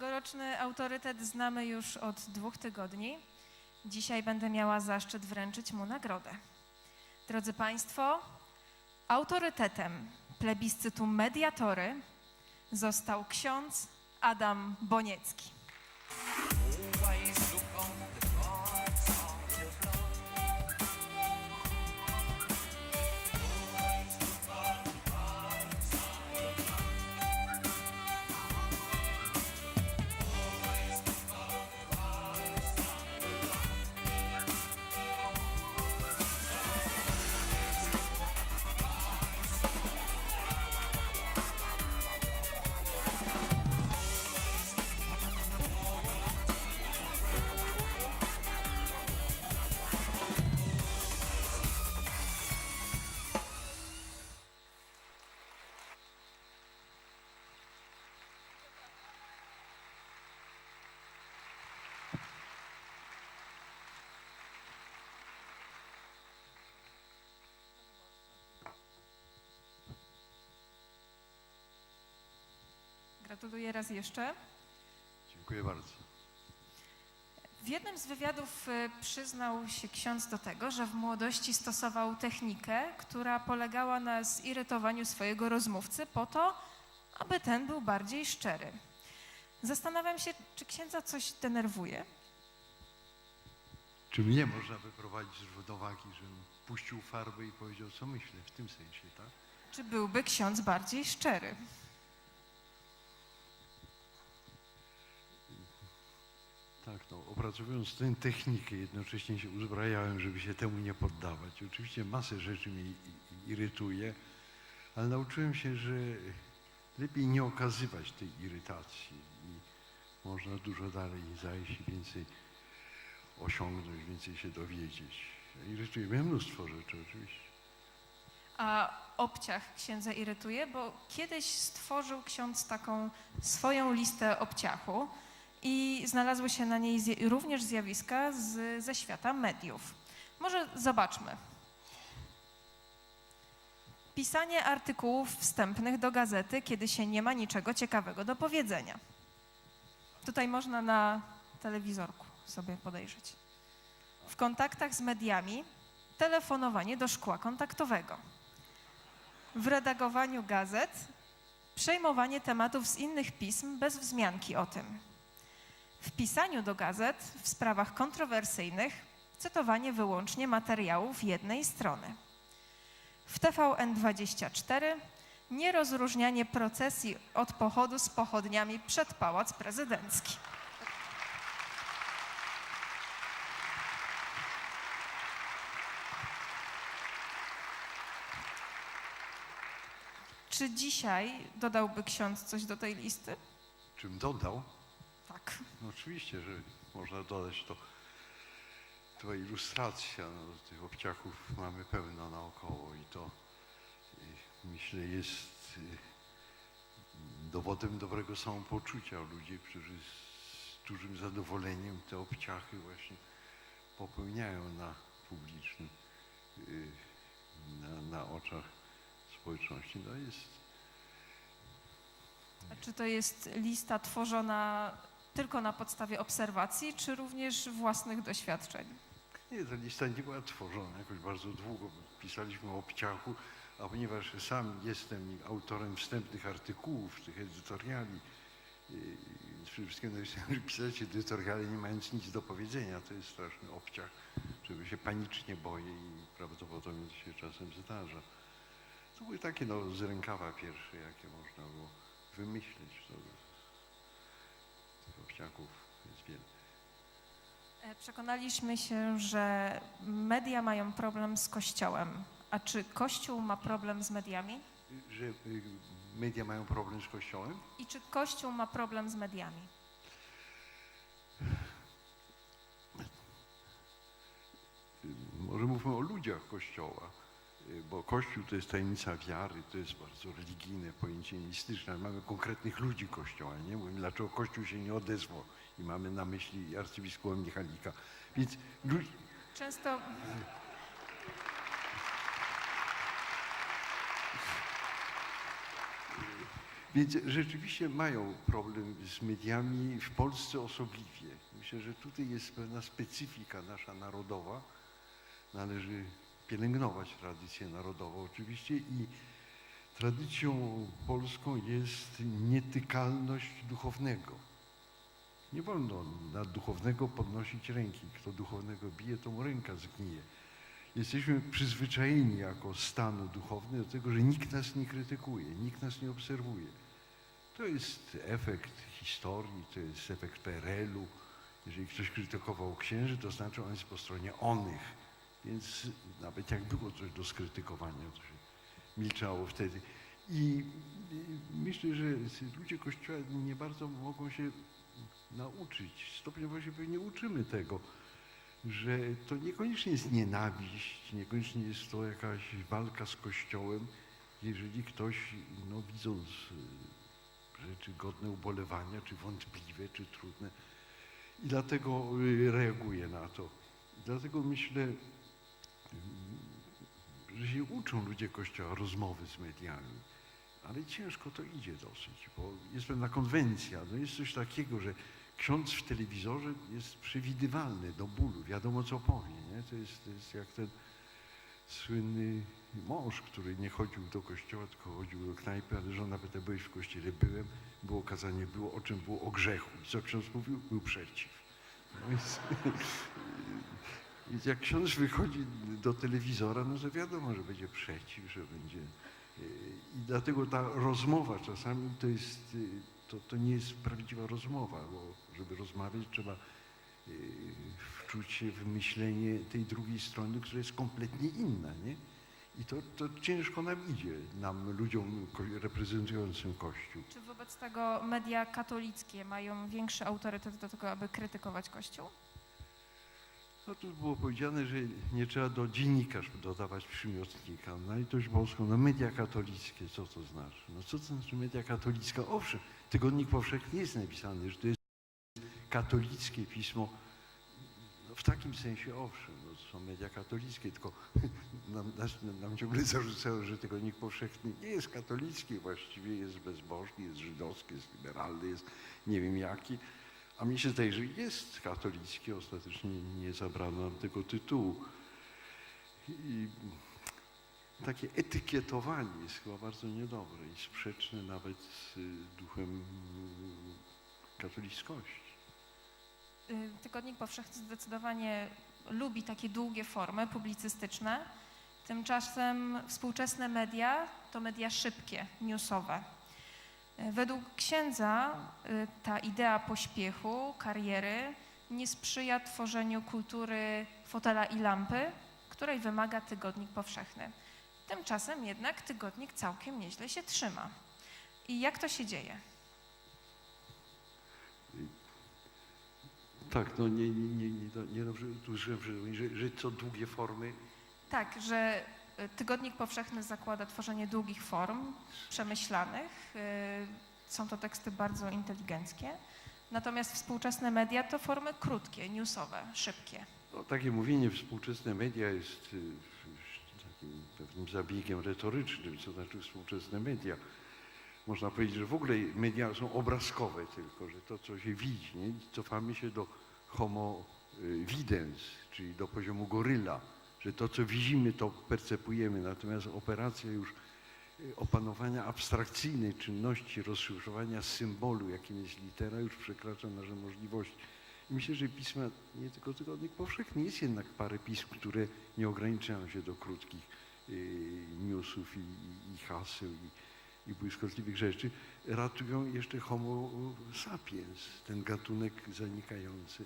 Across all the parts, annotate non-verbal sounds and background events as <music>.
Tegoroczny autorytet znamy już od dwóch tygodni. Dzisiaj będę miała zaszczyt wręczyć mu nagrodę. Drodzy Państwo, autorytetem plebiscytu Mediatory został ksiądz Adam Boniecki. Gratuluję raz jeszcze. Dziękuję bardzo. W jednym z wywiadów y, przyznał się ksiądz do tego, że w młodości stosował technikę, która polegała na zirytowaniu swojego rozmówcy po to, aby ten był bardziej szczery. Zastanawiam się, czy księdza coś denerwuje? Czy mnie można wyprowadzić z równowagi, żebym puścił farbę i powiedział, co myślę w tym sensie, tak? Czy byłby ksiądz bardziej szczery? Tak, no, opracowując tę technikę, jednocześnie się uzbrajałem, żeby się temu nie poddawać. Oczywiście masę rzeczy mnie irytuje, ale nauczyłem się, że lepiej nie okazywać tej irytacji i można dużo dalej zajść i więcej osiągnąć, więcej się dowiedzieć. Irytuje mnie mnóstwo rzeczy oczywiście. A obciach księdza irytuje, bo kiedyś stworzył ksiądz taką swoją listę obciachu i znalazły się na niej zje- również zjawiska z, ze świata mediów. Może zobaczmy. Pisanie artykułów wstępnych do gazety, kiedy się nie ma niczego ciekawego do powiedzenia. Tutaj można na telewizorku sobie podejrzeć. W kontaktach z mediami telefonowanie do szkła kontaktowego. W redagowaniu gazet przejmowanie tematów z innych pism bez wzmianki o tym. W pisaniu do gazet w sprawach kontrowersyjnych cytowanie wyłącznie materiałów jednej strony. W TVN24 nierozróżnianie procesji od pochodu z pochodniami przed Pałac Prezydencki. Czy dzisiaj dodałby ksiądz coś do tej listy? Czym dodał? Tak. No oczywiście, że można dodać to. To ilustracja, no, tych obciachów mamy pełno naokoło i to y, myślę jest y, dowodem dobrego samopoczucia ludzi, którzy z dużym zadowoleniem te obciachy właśnie popełniają na publicznym, y, na, na oczach społeczności. No jest A czy to jest lista tworzona tylko na podstawie obserwacji, czy również własnych doświadczeń? Nie, ta lista nie była tworzona jakoś bardzo długo. Pisaliśmy o obciachu, a ponieważ sam jestem autorem wstępnych artykułów, tych edytoriali, yy, przede wszystkim napisałem, pisać edytoriale nie mając nic do powiedzenia, to jest straszny obciach, czego się panicznie boję i prawdopodobnie to się czasem zdarza. To były takie no, z rękawa pierwsze, jakie można było wymyślić. To, tych obciaków jest wiele. E, Przekonaliśmy się, że media mają problem z Kościołem. A czy Kościół ma problem z mediami? Że y, media mają problem z Kościołem? I czy Kościół ma problem z mediami? Może mówmy o ludziach Kościoła, bo Kościół to jest tajemnica wiary, to jest bardzo religijne pojęcie mistyczne, ale mamy konkretnych ludzi Kościoła, nie? Mówimy, dlaczego Kościół się nie odezwał i mamy na myśli arcybiskupa Michalika. Więc lu- Często Więc rzeczywiście mają problem z mediami w Polsce osobliwie. Myślę, że tutaj jest pewna specyfika nasza narodowa. Należy pielęgnować tradycję narodową oczywiście i tradycją polską jest nietykalność duchownego. Nie wolno na duchownego podnosić ręki. Kto duchownego bije, to mu ręka zgnije. Jesteśmy przyzwyczajeni jako stan duchowny do tego, że nikt nas nie krytykuje, nikt nas nie obserwuje. To jest efekt historii, to jest efekt PRL-u. Jeżeli ktoś krytykował księży, to znaczy on jest po stronie onych. Więc nawet jak było coś do skrytykowania, to się milczało wtedy. I myślę, że ludzie Kościoła nie bardzo mogą się nauczyć. Stopniowo się pewnie uczymy tego, że to niekoniecznie jest nienawiść, niekoniecznie jest to jakaś walka z Kościołem, jeżeli ktoś, no widząc y, rzeczy godne ubolewania, czy wątpliwe, czy trudne, i dlatego y, reaguje na to. Dlatego myślę, że się uczą ludzie Kościoła rozmowy z mediami, ale ciężko to idzie dosyć, bo jest pewna konwencja, no jest coś takiego, że ksiądz w telewizorze jest przewidywalny do bólu, wiadomo co powie, nie? To jest, to jest jak ten słynny mąż, który nie chodził do kościoła, tylko chodził do knajpy, ale żona pyta, byłeś w kościele? Byłem, było kazanie, było o czym? Było o grzechu. I co ksiądz mówił? Był przeciw. No więc, więc jak ksiądz wychodzi do telewizora, no to wiadomo, że będzie przeciw, że będzie... yy, I dlatego ta rozmowa czasami to jest, yy, to, to nie jest prawdziwa rozmowa, bo żeby rozmawiać trzeba yy, wczuć się w myślenie tej drugiej strony, która jest kompletnie inna, nie? I to, to ciężko nam idzie, nam, ludziom reprezentującym Kościół. Czy wobec tego media katolickie mają większy autorytet do tego, aby krytykować Kościół? No tu było powiedziane, że nie trzeba do dziennikarz dodawać przymiotnika. Na litość boską, no media katolickie, co to znaczy? No co to znaczy media katolicka? Owszem, Tygodnik Powszechny jest napisany, że to jest katolickie pismo. No, w takim sensie owszem, no, to są media katolickie, tylko <laughs> nam, nas, nam ciągle zarzucają, że Tygodnik Powszechny nie jest katolicki, właściwie jest bezbożny, jest żydowski, jest liberalny, jest nie wiem jaki. A mi się zdaje, że jest katolicki, ostatecznie nie zabrano nam tego tytułu. I takie etykietowanie jest chyba bardzo niedobre i sprzeczne nawet z duchem katolickości. Y, Tygodnik Powszechny zdecydowanie lubi takie długie formy publicystyczne. Tymczasem współczesne media to media szybkie, newsowe. Według księdza y, ta idea pośpiechu, kariery nie sprzyja tworzeniu kultury fotela i lampy, której wymaga Tygodnik Powszechny. Tymczasem jednak Tygodnik całkiem nieźle się trzyma. I jak to się dzieje? Tak, no nie, nie, nie, nie, nie dobrze że, że, że co długie formy. Tak, że Tygodnik Powszechny zakłada tworzenie długich form, przemyślanych. y, Są to teksty bardzo inteligenckie. Natomiast współczesne media to formy krótkie, newsowe, szybkie. No, takie mówienie współczesne media jest y, takim pewnym zabiegiem retorycznym, co znaczy współczesne media. Można powiedzieć, że w ogóle media są obrazkowe tylko, że to, co się widzi, nie? cofamy się do homo y, videns, czyli do poziomu goryla, że to, co widzimy, to percepujemy, natomiast operacja już y, opanowania abstrakcyjnej czynności, rozszyfrowania symbolu, jakim jest litera, już przekracza nasze możliwości. I myślę, że pisma, nie tylko Tygodnik Powszechny, jest jednak parę pism, które nie ograniczają się do krótkich y, newsów i, i, i haseł i, i błyskotliwych rzeczy. Ratują jeszcze homo sapiens, ten gatunek zanikający.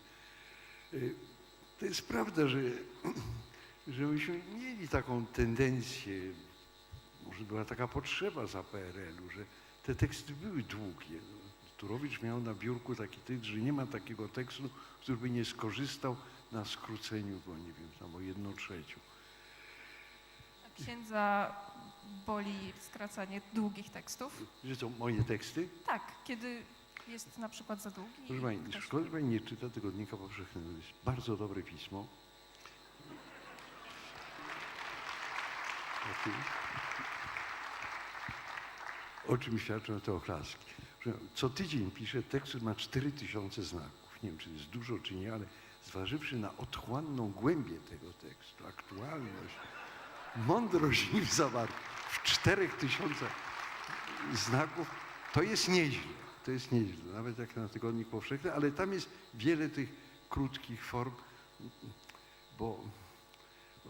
Y, to jest prawda, że, <clears throat> że myśmy mieli taką tendencję, może była taka potrzeba za PRL-u, że te teksty były długie. No, Turowicz miał na biurku taki tekst, że nie ma takiego tekstu, który by nie skorzystał na skróceniu go, nie wiem, tam o jedną trzecią. A księdza boli skracanie długich tekstów? Że to moje teksty? Tak, kiedy jest na przykład za długi. Proszę Pani, ktoś- szkoda, że Pani nie czyta Tygodnika Powszechnego. To jest bardzo dobre pismo. O czym świadczą te oklaski? Co tydzień piszę tekst, który ma 4000 znaków. Nie wiem, czy to jest dużo, czy nie, ale zważywszy na otchłanną głębię tego tekstu, aktualność, mądrość nim zawarta w 4000 znaków, to jest nieźle. To jest nieźle, nawet jak na Tygodnik Powszechny, ale tam jest wiele tych krótkich form, bo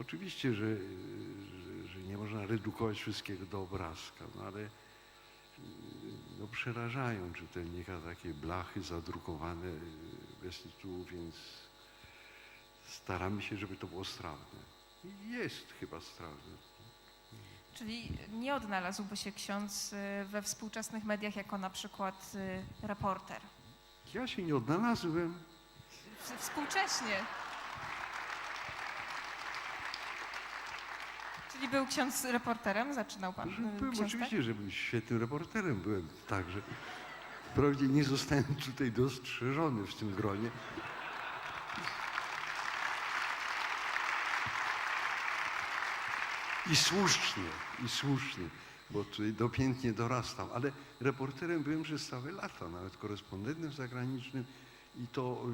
oczywiście, że, że, że nie można redukować wszystkiego do obrazka, no ale no, przerażają czytelnika takie blachy zadrukowane bez tytułu, więc staramy się, żeby to było strawne. I jest chyba strawne. Czyli nie odnalazłby się ksiądz y, we współczesnych mediach jako na przykład y, reporter. Ja się nie odnalazłem. Współcześnie. Czyli był ksiądz reporterem? Zaczynał pan y, Byłem ksiądz, oczywiście, że byłem świetnym reporterem. Byłem także. Wprawdzie nie zostałem tutaj dostrzeżony w tym gronie. I słusznie, i słusznie, bo tutaj dopiętnie dorastam, ale reporterem byłem przez całe lata, nawet korespondentem zagranicznym i to,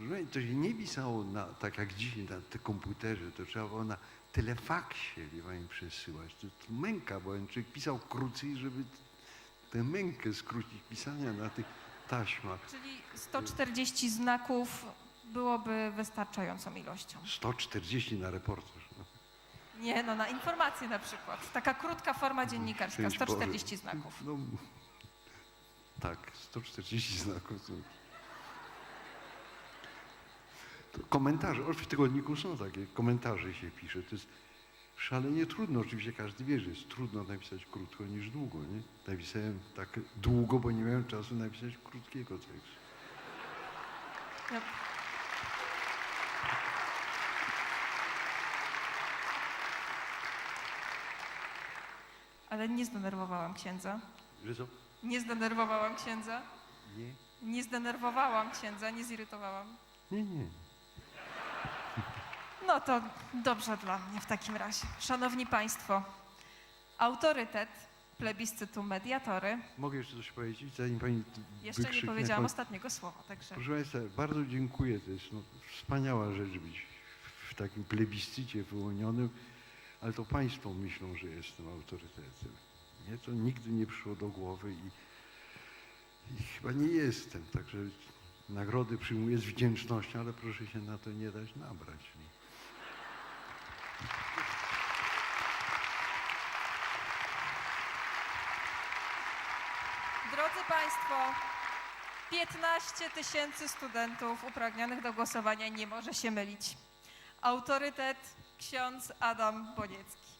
y, państwa, to się nie pisało na, tak jak dzisiaj na te komputerze, to trzeba było na telefaksie wie pani przesyłać. To, to męka, bo człowiek pisał krócej, żeby tę mękę skrócić pisania na tych taśmach. Czyli 140 znaków byłoby wystarczającą ilością. 140 na reportaż. No. Nie, no na informacje na przykład. Taka krótka forma dziennikarska, Szczęść 140 Boże. znaków. No, tak, 140 <laughs> znaków. Komentarze, o, w tygodniku są takie, komentarze się pisze. To jest szalenie trudno, oczywiście każdy wie, że jest trudno napisać krótko niż długo, nie? Napisałem tak długo, bo nie miałem czasu napisać krótkiego tekstu. Ja- Ale nie zdenerwowałam księdza. Że co? Nie zdenerwowałam księdza. Nie? Nie zdenerwowałam księdza, nie zirytowałam. Nie, nie. No to dobrze dla mnie w takim razie. Szanowni Państwo, autorytet plebiscytu mediatory. Mogę jeszcze coś powiedzieć, zanim pani Jeszcze nie wykrzyknie powiedziałam ostatniego słowa, także Proszę Państwa, bardzo dziękuję. To jest no, wspaniała rzecz być w takim plebiscycie wyłonionym, ale to Państwo myślą, że jestem autorytetem. Mnie to nigdy nie przyszło do głowy i, i chyba nie jestem. Także nagrody przyjmuję z wdzięcznością, ale proszę się na to nie dać nabrać. Nie? Drodzy Państwo, 15 tysięcy studentów upragnionych do głosowania nie może się mylić. Autorytet ksiądz Adam Boniecki.